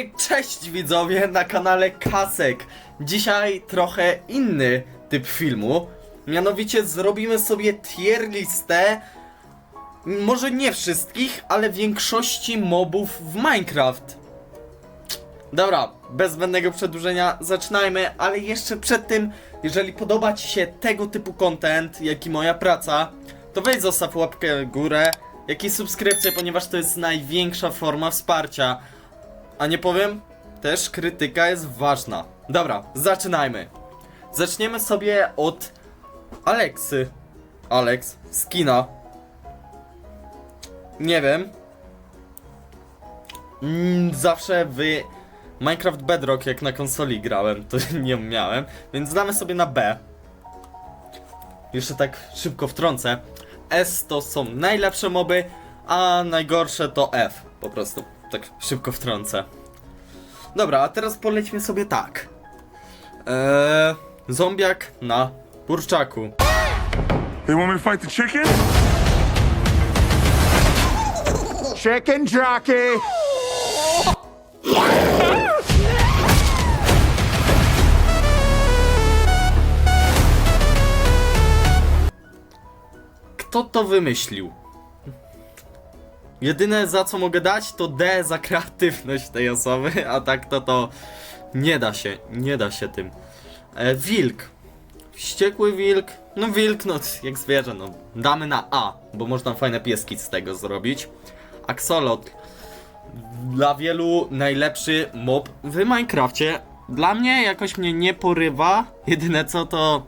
Hej, cześć widzowie na kanale Kasek. Dzisiaj trochę inny typ filmu. Mianowicie zrobimy sobie tier listę. Może nie wszystkich, ale większości mobów w Minecraft. Dobra, bez zbędnego przedłużenia zaczynajmy, ale jeszcze przed tym, jeżeli podoba Ci się tego typu content, jak i moja praca, to weź zostaw łapkę w górę, jak i subskrypcję, ponieważ to jest największa forma wsparcia. A nie powiem, też krytyka jest ważna. Dobra, zaczynajmy. Zaczniemy sobie od Aleksy. Alex, skina. Nie wiem. Mm, zawsze w Minecraft Bedrock, jak na konsoli grałem, to nie miałem, więc damy sobie na B. Jeszcze tak szybko wtrącę. S to są najlepsze moby, a najgorsze to F. Po prostu. Tak szybko wtrącę. Dobra, a teraz polećmy sobie tak. Eee, zombiak na kurczaku. They want me to fight the chicken? Chicken jockey! Kto to wymyślił? Jedyne za co mogę dać to D za kreatywność tej osoby, a tak to to nie da się, nie da się tym. E, wilk. Wściekły wilk. No wilk, no jak zwierzę, no damy na A, bo można fajne pieski z tego zrobić. Axolot. Dla wielu najlepszy mob w Minecrafcie. Dla mnie jakoś mnie nie porywa. Jedyne co to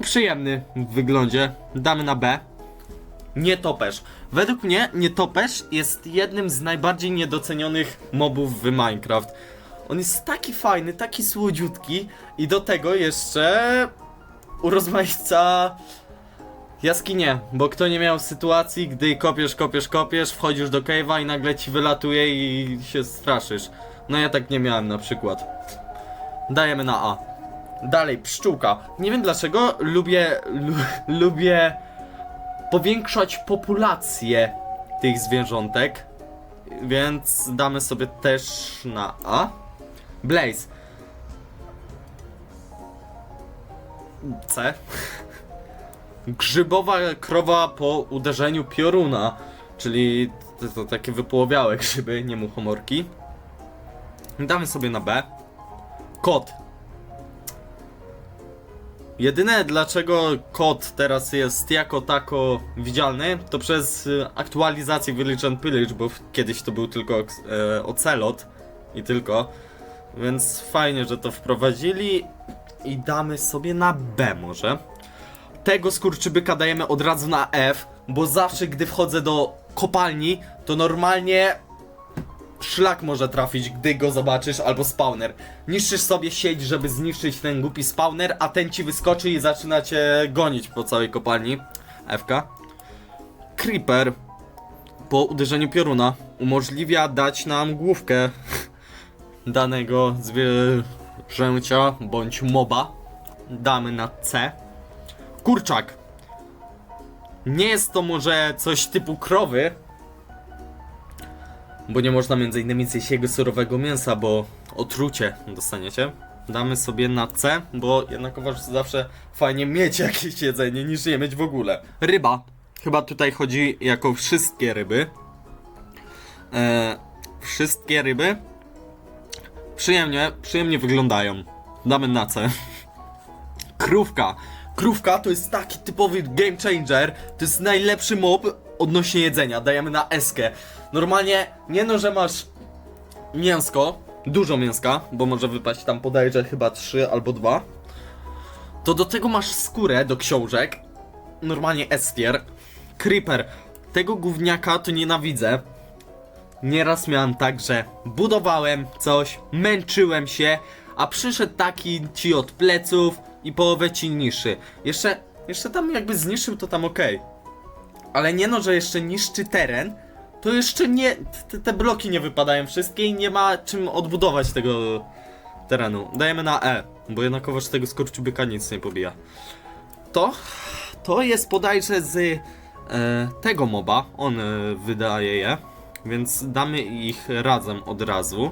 przyjemny w wyglądzie. Damy na B. Nietoperz. Według mnie nietoperz jest jednym z najbardziej niedocenionych mobów w Minecraft. On jest taki fajny, taki słodziutki i do tego jeszcze urozmaica jaskinie, bo kto nie miał sytuacji, gdy kopiesz, kopiesz, kopiesz, wchodzisz do cave'a i nagle ci wylatuje i się straszysz. No ja tak nie miałem na przykład. Dajemy na A. Dalej, pszczółka. Nie wiem dlaczego lubię, lu, lubię powiększać populację tych zwierzątek, więc damy sobie też na A. Blaze. C. Grzybowa krowa po uderzeniu pioruna, czyli to, to takie wypołowiałe grzyby, nie muchomorki. Damy sobie na B. Kot. Jedyne dlaczego kod teraz jest jako tako widzialny, to przez y, aktualizację Village and Pillage, bo kiedyś to był tylko e, ocelot i tylko. Więc fajnie, że to wprowadzili i damy sobie na B może. Tego skurczybyka dajemy od razu na F, bo zawsze gdy wchodzę do kopalni, to normalnie szlak może trafić, gdy go zobaczysz, albo spawner. Niszczysz sobie sieć, żeby zniszczyć ten głupi spawner, a ten ci wyskoczy i zaczyna cię gonić po całej kopalni. FK. Creeper po uderzeniu pioruna umożliwia dać nam główkę danego zwierzęcia bądź moba. Damy na C. Kurczak. Nie jest to może coś typu krowy, bo nie można między innymi zjeść jego surowego mięsa, bo otrucie dostaniecie. Damy sobie na C, bo jednakowoż zawsze fajnie mieć jakieś jedzenie niż nie mieć w ogóle. Ryba. Chyba tutaj chodzi jako wszystkie ryby. E, wszystkie ryby przyjemnie, przyjemnie wyglądają. Damy na C. Krówka. Krówka to jest taki typowy game changer. To jest najlepszy mob odnośnie jedzenia. Dajemy na eskę. Normalnie, nie no, że masz mięsko, dużo mięska, bo może wypaść tam podajże chyba 3 albo 2. To do tego masz skórę do książek. Normalnie estier. Creeper. Tego gówniaka to nienawidzę. Nieraz miałem tak, że budowałem coś, męczyłem się, a przyszedł taki ci od pleców i połowę ci niszczy. Jeszcze, jeszcze tam jakby zniszczył to tam okej. Ale nie no, że jeszcze niszczy teren, to jeszcze nie, te, te bloki nie wypadają wszystkie i nie ma czym odbudować tego terenu. Dajemy na E, bo jednakowoż tego skurczybyka nic nie pobija. To, to jest bodajże z e, tego moba, on e, wydaje je, więc damy ich razem od razu.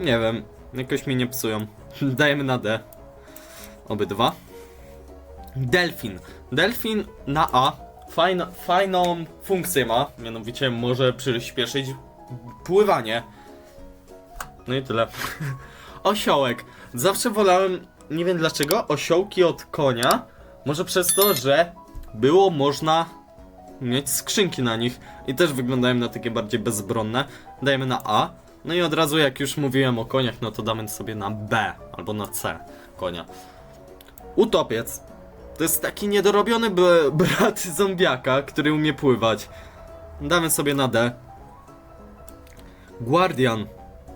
Nie wiem, jakoś mi nie psują. Dajemy na D. Obydwa. Delfin. Delfin na A. Fajną funkcję ma, mianowicie może przyspieszyć pływanie. No i tyle. Osiołek. Zawsze wolałem, nie wiem dlaczego, osiołki od konia. Może przez to, że było można mieć skrzynki na nich i też wyglądają na takie bardziej bezbronne. Dajemy na A. No i od razu jak już mówiłem o koniach, no to damy sobie na B albo na C konia. Utopiec. To jest taki niedorobiony brat zombiaka, który umie pływać. Damy sobie na D. Guardian.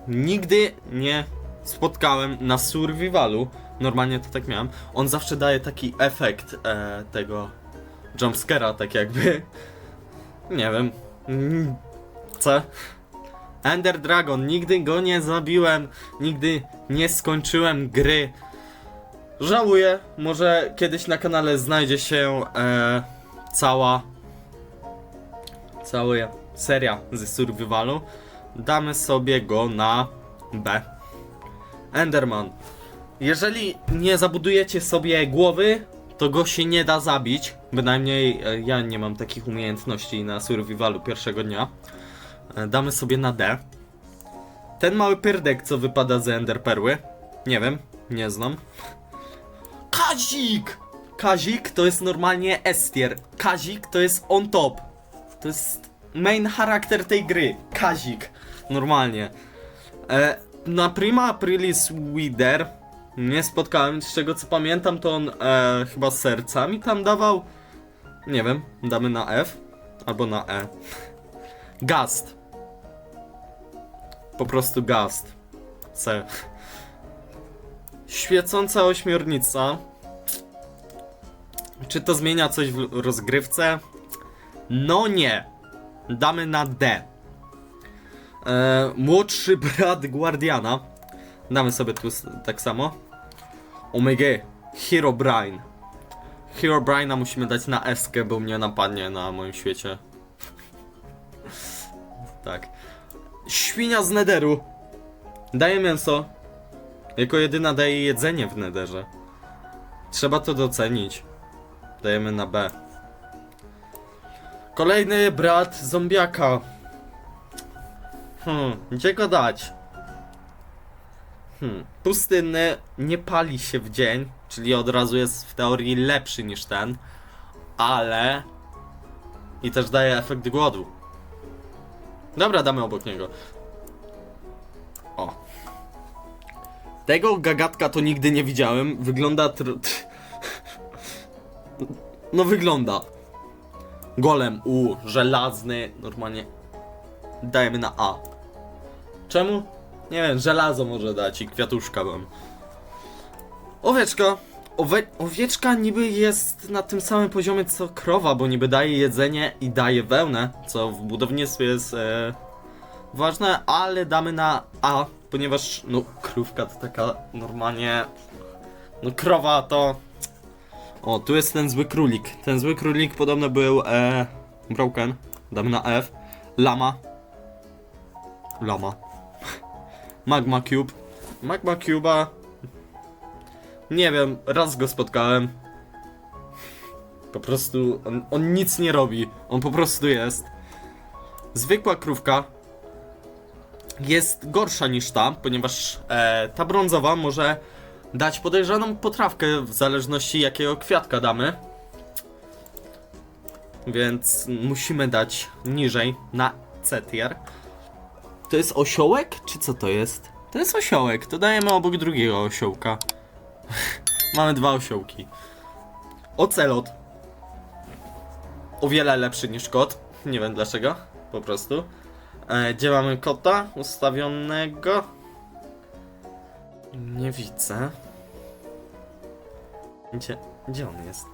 Nigdy nie spotkałem na survivalu. Normalnie to tak miałem. On zawsze daje taki efekt e, tego jumpscare'a, tak jakby. Nie wiem. Mm, C. Ender Dragon. Nigdy go nie zabiłem. Nigdy nie skończyłem gry. Żałuję. Może kiedyś na kanale znajdzie się e, cała cała seria ze survivalu. Damy sobie go na B. Enderman. Jeżeli nie zabudujecie sobie głowy, to go się nie da zabić. Bynajmniej e, ja nie mam takich umiejętności na survivalu pierwszego dnia. E, Damy sobie na D. Ten mały pyrdek, co wypada z Enderperły. Nie wiem, nie znam. Kazik! Kazik to jest normalnie Estier. Kazik to jest on top. To jest main charakter tej gry. Kazik. Normalnie. E, na Prima Aprilis Wither nie spotkałem, z czego co pamiętam, to on e, chyba sercami tam dawał. Nie wiem, damy na F albo na E. Gast. Po prostu gast. C. Świecąca ośmiornica. Czy to zmienia coś w rozgrywce? No nie. Damy na D. E, młodszy brat Guardiana. Damy sobie tu s- tak samo. Omega. Hero Brain. Hero Braina musimy dać na eskę, bo mnie napadnie na moim świecie. tak. Świnia z Nederu. Daje mięso. Jako jedyna daje jedzenie w Nederze. Trzeba to docenić. Dajemy na B. Kolejny brat zombiaka. Hmm, gdzie go dać? Hmm, pustynny nie pali się w dzień, czyli od razu jest w teorii lepszy niż ten, ale i też daje efekt głodu. Dobra, damy obok niego. Tego gagatka to nigdy nie widziałem. Wygląda tr... tr- No wygląda. Golem, u, żelazny, normalnie. Dajemy na A. Czemu? Nie wiem, żelazo może dać i kwiatuszka mam. Owieczka. Owe owieczka niby jest na tym samym poziomie co krowa, bo niby daje jedzenie i daje wełnę, co w budownictwie jest e, ważne, ale damy na A, ponieważ no krówka to taka normalnie no krowa to o, tu jest ten zły królik. Ten zły królik podobno był e, broken. Damy na F. Lama. Lama. Magma Cube. Magma Cube'a. Nie wiem, raz go spotkałem. Po prostu on, on nic nie robi. On po prostu jest. Zwykła krówka jest gorsza niż ta, ponieważ e, ta brązowa może dać podejrzaną potrawkę w zależności jakiego kwiatka damy. Więc musimy dać niżej na C tier. To jest osiołek? Czy co to jest? To jest osiołek, to dajemy obok drugiego osiołka. Mamy dwa osiołki. Ocelot. O wiele lepszy niż kot. Nie wiem dlaczego, po prostu. E, gdzie mamy kota ustawionego? Nie widzę. Gdzie, gdzie on jest?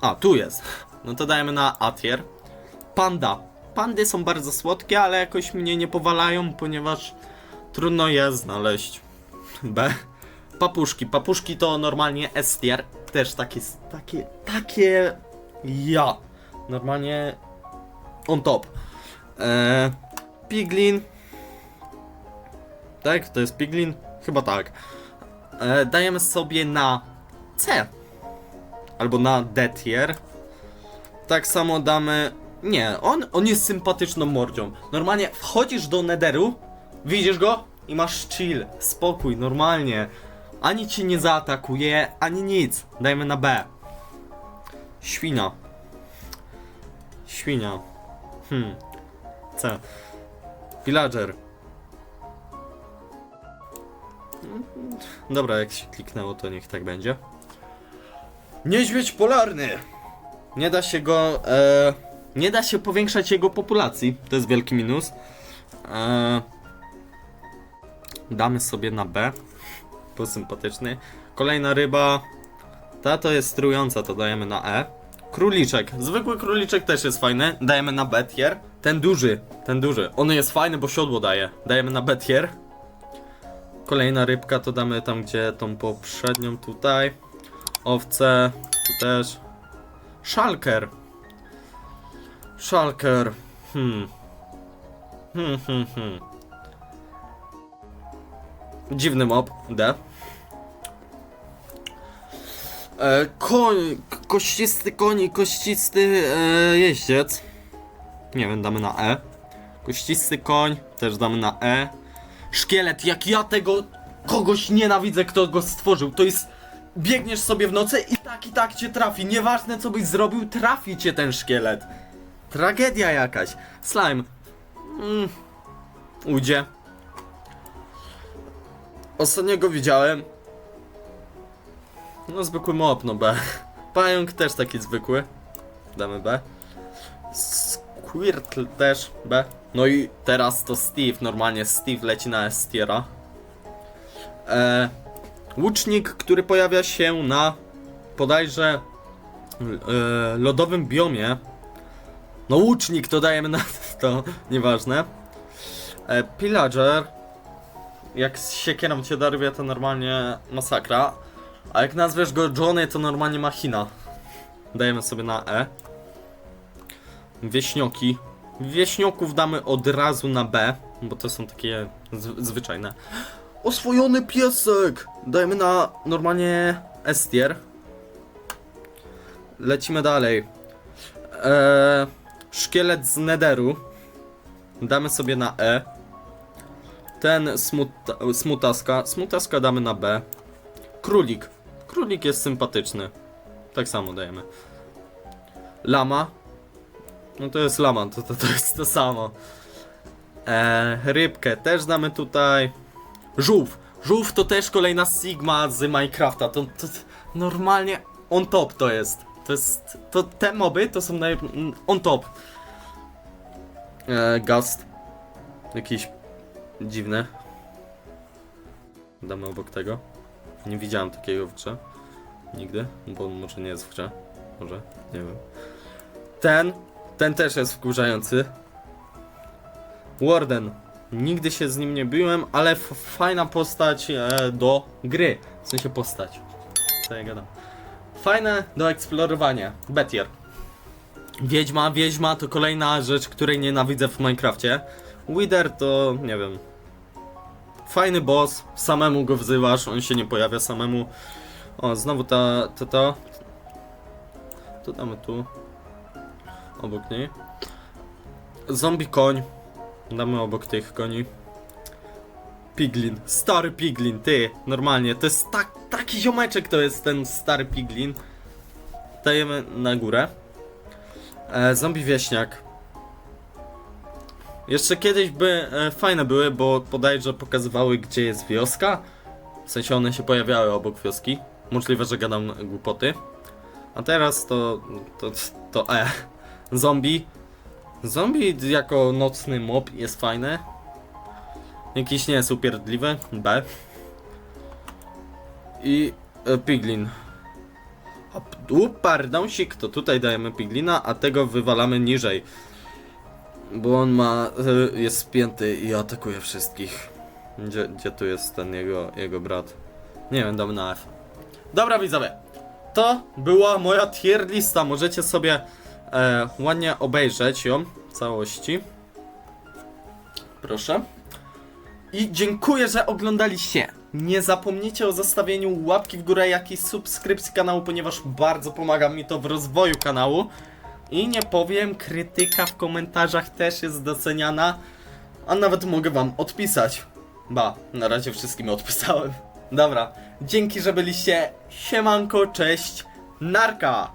A, tu jest. No to dajemy na A tier. Panda. Pandy są bardzo słodkie, ale jakoś mnie nie powalają, ponieważ trudno je znaleźć. B. Papuszki. Papuszki to normalnie S tier. Też takie, takie, takie ja. Normalnie on top. Eee, Piglin. Tak? To jest Piglin? Chyba tak. E, dajemy sobie na C. Albo na D tier. Tak samo damy... Nie, on, on jest sympatyczną mordzią. Normalnie wchodzisz do Netheru, widzisz go i masz chill, spokój, normalnie. Ani cię nie zaatakuje, ani nic. Dajmy na B. Świnia. Świnia. Hmm. C. Villager. Dobra, jak się kliknęło, to niech tak będzie. Niedźwiedź polarny! Nie da się go. E, nie da się powiększać jego populacji. To jest wielki minus. E, damy sobie na B. Był sympatyczny. Kolejna ryba. Ta to jest strująca, to dajemy na E. Króliczek. Zwykły króliczek też jest fajny. Dajemy na B tier. Ten duży, ten duży. On jest fajny, bo siodło daje. Dajemy na B tier. Kolejna rybka to damy tam, gdzie tą poprzednią tutaj. Owce, tu też. Szalker. Szalker. Hmm. Hmm, hmm, hmm. Dziwny mob. D. E, koń, kościsty koń i kościsty e, jeździec. Nie wiem, damy na E. Kościsty koń, też damy na E. Szkielet, jak ja tego kogoś nienawidzę, kto go stworzył. To jest. Biegniesz sobie w nocy i tak i tak cię trafi. Nieważne co byś zrobił, trafi cię ten szkielet. Tragedia jakaś. Slime. Mm. Ujdzie. Ostatnio go widziałem. No zwykły mob, no B. Pająk też taki zwykły. Damy B. Squirtle też B. No i teraz to Steve. Normalnie Steve leci na S tiera. E, łucznik, który pojawia się na bodajże e, lodowym biomie. No łucznik to dajemy na to, nieważne. E, pillager. Jak z siekierą cię dorwie to normalnie masakra. A jak nazwiesz go Johnny to normalnie machina. Dajemy sobie na E. Wieśnioki. Wieśnioków damy od razu na B, bo to są takie zwyczajne. Oswojony piesek! Dajmy na normalnie S tier. Lecimy dalej. Eee, szkielet z Netheru. Damy sobie na E. Ten smuta, smutaska. Smutaska damy na B. Królik. Królik jest sympatyczny. Tak samo dajemy. Lama. No to jest lama, to, to, to jest to samo. Eee, rybkę też damy tutaj. Żółw. Żółw to też kolejna Sigma z Minecrafta. To, to normalnie on top to jest. To jest. To te moby to są naj, on top. Eee, gast. Jakiś dziwny. Damy obok tego. Nie widziałem takiego w grze. Nigdy. Bo może nie jest w grze. Może. Nie wiem. Ten. Ten też jest wkurzający. Warden. Nigdy się z nim nie biłem, ale fajna postać e, do gry. W sensie postać. Co ja gadam. Fajne do eksplorowania. Betier. Wiedźma, Wiedźma to kolejna rzecz, której nienawidzę w Minecrafcie. Wither to nie wiem. Fajny boss, samemu go wzywasz, on się nie pojawia samemu. O, znowu ta, to, to. To damy tu. Obok niej. Zombie koń. Damy obok tych koni. Piglin, stary piglin, ty, normalnie, to jest tak, taki ziomeczek to jest ten stary piglin. Dajemy na górę. E, zombie wieśniak. Jeszcze kiedyś by e, fajne były, bo podajże pokazywały gdzie jest wioska. W sensie one się pojawiały obok wioski. Możliwe, że gadam głupoty. A teraz to, to, to E. Zombie. Zombie jako nocny mob jest fajny. Jakiś nie jest upierdliwy. B. I e, Piglin. A tu pardonsik, to tutaj dajemy Piglina, a tego wywalamy niżej. Bo on ma, jest spięty i atakuje wszystkich. Gdzie, gdzie tu jest ten jego, jego brat? Nie wiem, damy na F. Dobra widzowie, to była moja tier lista. Możecie sobie e, ładnie obejrzeć ją w całości. Proszę. I dziękuję, że oglądaliście. Nie zapomnijcie o zostawieniu łapki w górę, jak i subskrypcji kanału, ponieważ bardzo pomaga mi to w rozwoju kanału. I nie powiem, krytyka w komentarzach też jest doceniana, a nawet mogę wam odpisać. Ba, na razie wszystkim odpisałem. Dobra, dzięki, że byliście. Siemanko, cześć, narka!